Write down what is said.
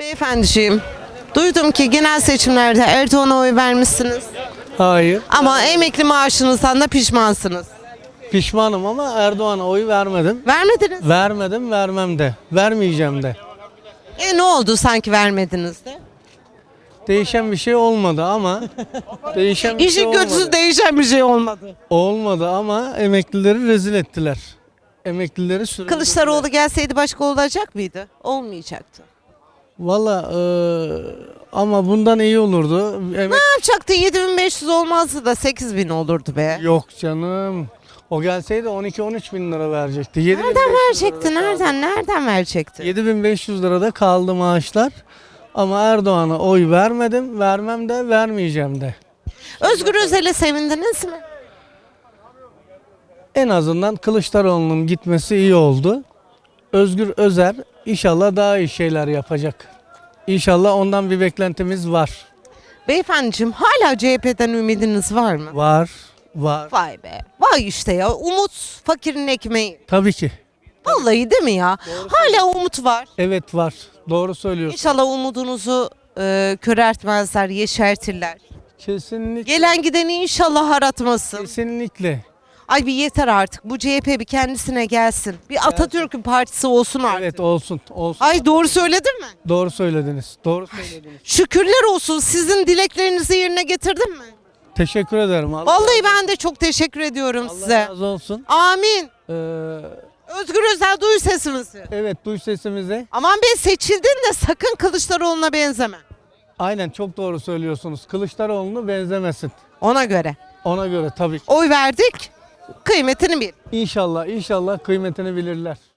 Beyefendiciğim, duydum ki genel seçimlerde Erdoğan'a oy vermişsiniz. Hayır. Ama emekli maaşınızdan da pişmansınız. Pişmanım ama Erdoğan'a oy vermedim. Vermediniz. Vermedim, vermem de. Vermeyeceğim de. E ne oldu sanki vermediniz de? Değişen bir şey olmadı ama değişen bir şey İşin olmadı. kötüsü değişen bir şey olmadı. Olmadı ama emeklileri rezil ettiler. Emeklileri sürdürdüler. Kılıçdaroğlu gelseydi başka olacak mıydı? Olmayacaktı. Valla eee, ama bundan iyi olurdu. Emek... Ne yapacaktı? 7500 olmazdı da 8000 olurdu be. Yok canım. O gelseydi 12-13 bin lira verecekti. 7500 Nereden verecekti? Nereden? Nereden verecekti? 7500 lirada kaldı maaşlar. Ama Erdoğan'a oy vermedim, vermem de, vermeyeceğim de. Özgür Özel'e sevindiniz mi? En azından Kılıçdaroğlu'nun gitmesi iyi oldu. Özgür Özer inşallah daha iyi şeyler yapacak. İnşallah ondan bir beklentimiz var. Beyefendiciğim hala CHP'den ümidiniz var mı? Var, var. Vay be. Vay işte ya. Umut fakirin ekmeği. Tabii ki. Vallahi değil mi ya? Hala umut var. Evet var. Doğru söylüyorsun. İnşallah umudunuzu e, köreltmezler, yeşertirler. Kesinlikle. Gelen gideni inşallah aratmasın. Kesinlikle. Ay bir yeter artık. Bu CHP bir kendisine gelsin. Bir Atatürk'ün partisi olsun artık. Evet olsun, olsun. Ay doğru söyledin mi? Doğru söylediniz. Doğru söylediniz. Şükürler olsun. Sizin dileklerinizi yerine getirdim mi? Teşekkür ederim. Allah, Vallahi ben de çok teşekkür ediyorum Allah size. razı olsun. Amin. Ee, Özgür Özel duy sesimizi. evet duy sesimizi. Aman be seçildin de sakın Kılıçdaroğlu'na benzeme. Aynen çok doğru söylüyorsunuz. Kılıçdaroğlu'nu benzemesin. Ona göre. Ona göre tabii. Oy verdik. Kıymetini bil. İnşallah inşallah kıymetini bilirler.